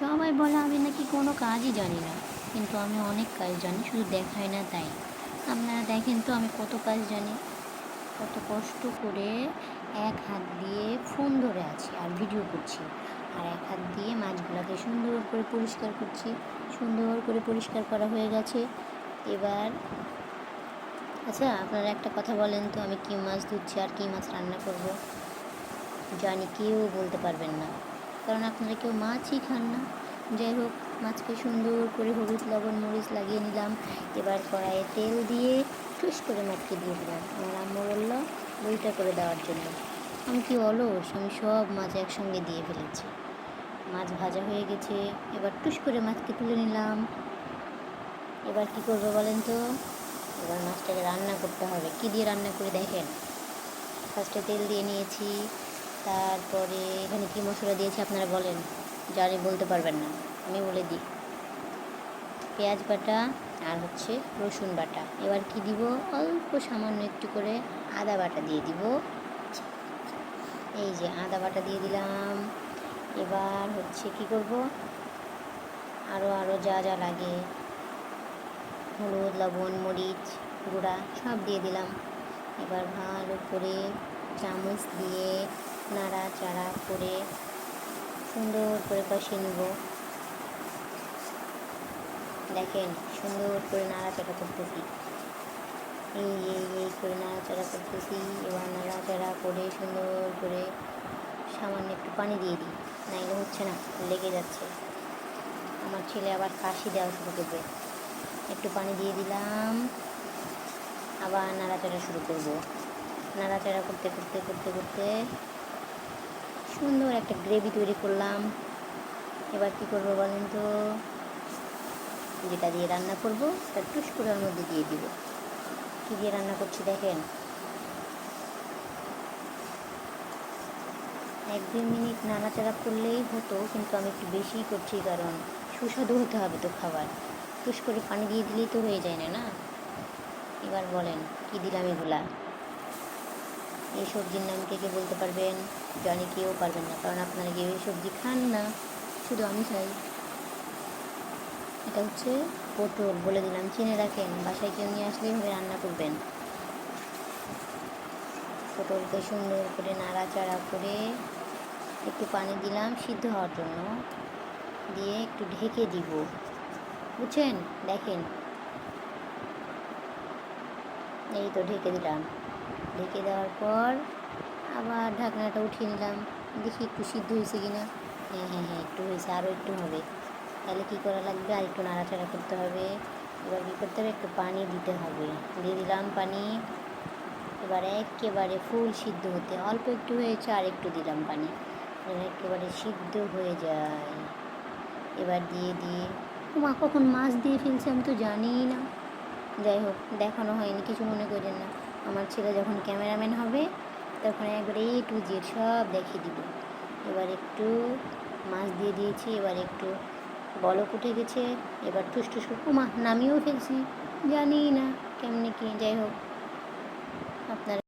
সবাই বলে আমি নাকি কোনো কাজই জানি না। কিন্তু আমি অনেক কাজ জানি, শুধু দেখায় না তাই। আপনারা দেখেন তো আমি কত কাজ জানি। কত কষ্ট করে এক হাত দিয়ে ফোন ধরে আছি আর ভিডিও করছি। আর এক হাত দিয়ে মাছগুলোকে সুন্দর করে পরিষ্কার করছি। সুন্দর করে পরিষ্কার করা হয়ে গেছে। এবার আচ্ছা আপনারা একটা কথা বলেন তো, আমি কী মাছ ধুচ্ছি আর কী মাছ রান্না করব? জানি কেউ বলতে পারবেন না। কারণ আপনারা কেউ মাছই খান না। যাই হোক, মাছকে সুন্দর করে হলুদ, লবণ, মরিচ লাগিয়ে নিলাম। এবার কড়াইয়ে তেল দিয়ে ঠুস করে মাছকে দিয়ে দিলাম। আমার আম্মু বলল, বইটা করে দেওয়ার জন্য। আমি কি অলস? আমি সব মাছ একসঙ্গে দিয়ে ফেলেছি। মাছ ভাজা হয়ে গেছে। এবার টুস করে মাছকে তুলে নিলাম। এবার কি করব বলেন তো? এবার মাছটাকে রান্না করতে হবে। কি দিয়ে রান্না করে দেখেন? ফার্স্টে তেল দিয়ে নিয়েছি। তারপরে এখানে কি মশলা দিয়েছি আপনারা বলেন। জানি বলতে পারবেন না, আমি বলে দিই। পেঁয়াজ বাটা আর হচ্ছে রসুন বাটা। এবার কি দিব? অল্প সামান্য একটু করে আদা বাটা দিয়ে দিব। এই যে আদা বাটা দিয়ে দিলাম। এবার হচ্ছে কি করব? আরও আরও যা যা লাগে। হলুদ, লবণ, মরিচ, গুঁড়া সব দিয়ে দিলাম। এবার ভালো করে চামচ দিয়ে নাড়া চাড়া করে সুন্দর করে কষিয়ে নেব। দেখেন, সুন্দর করে নাড়াচাড়া করতেছি। এই এই এই করে নাড়াচাড়া করতেছি। এবার নাড়াচাড়া করে সুন্দর করে সামান্য একটু পানি দিয়ে দিই। নাইলে হচ্ছে না, লেগে যাচ্ছে। আমার ছেলে আবার কাশি দেওয়া শুরু করবে। একটু পানি দিয়ে দিলাম। আবার নাড়াচাড়া শুরু করব। নাড়াচাড়া করতে করতে করতে করতে সুন্দর একটা গ্রেভি তৈরি করলাম। এবার কী করব বলেন তো? যেটা দিয়ে রান্না করব তার টুস মধ্যে দিয়ে দিব। কী দিয়ে রান্না করছি দেখেন? এক দুই মিনিট নাড়াচাড়া করলেই হতো, কিন্তু আমি একটু বেশিই করছি, কারণ সুস্বাদু হতে হবে তো খাবার। টুস করে পানি দিয়ে দিলেই তো হয়ে যায় না না? এবার বলেন, কি দিলাম এগুলা? এই সবজির নাম কে কে বলতে পারবেন? জানি কেউ পারবেন না, কারণ আপনারা কেউ এই সবজি খান না। শুধু আমি খাই। এটা হচ্ছে পটল, বলে দিলাম, চিনে রাখেন। বাসায় কেউ নিয়ে আসলেই হবে রান্না করবেন। পটলকে সুন্দর করে নাড়াচাড়া করে একটু পানি দিলাম সিদ্ধ হওয়ার জন্য। দিয়ে একটু ঢেকে দিব। বুঝছেন? দেখেন। এই তো ঢেকে দিলাম। ঢেকে দেওয়ার পর আবার ঢাকনাটা উঠিয়ে নিলাম। দেখি একটু সিদ্ধ হয়েছে কিনা। হ্যাঁ হ্যাঁ হ্যাঁ একটু হয়েছে আরও একটু হবে। তাহলে কী করা লাগবে? আর একটু নাড়াচাড়া করতে হবে। এবার কী করতে হবে? একটু পানি দিতে হবে। দিয়ে দিলাম পানি। এবার একেবারে ফুল সিদ্ধ হতে, অল্প একটু হয়েছে আর একটু দিলাম পানি। যেন একেবারে সিদ্ধ হয়ে যায়। এবার দিয়ে দিয়ে। মা কখন মাছ দিয়ে ফেলছে আমি তো জানিই না। যাই হোক, দেখানো হয়নি, কিছু মনে করেন না। আমার ছেলে যখন ক্যামেরাম্যান হবে, তখন একবারে এ টু জেড সব দেখিয়ে দিবে। এবার একটু মাছ দিয়ে দিয়েছি, এবার একটু বলক উঠে গেছে, এবার টুস টুস ও মা নামিয়েও ফেলছি। জানি না কেমনি কি, যাই হোক। আপনারা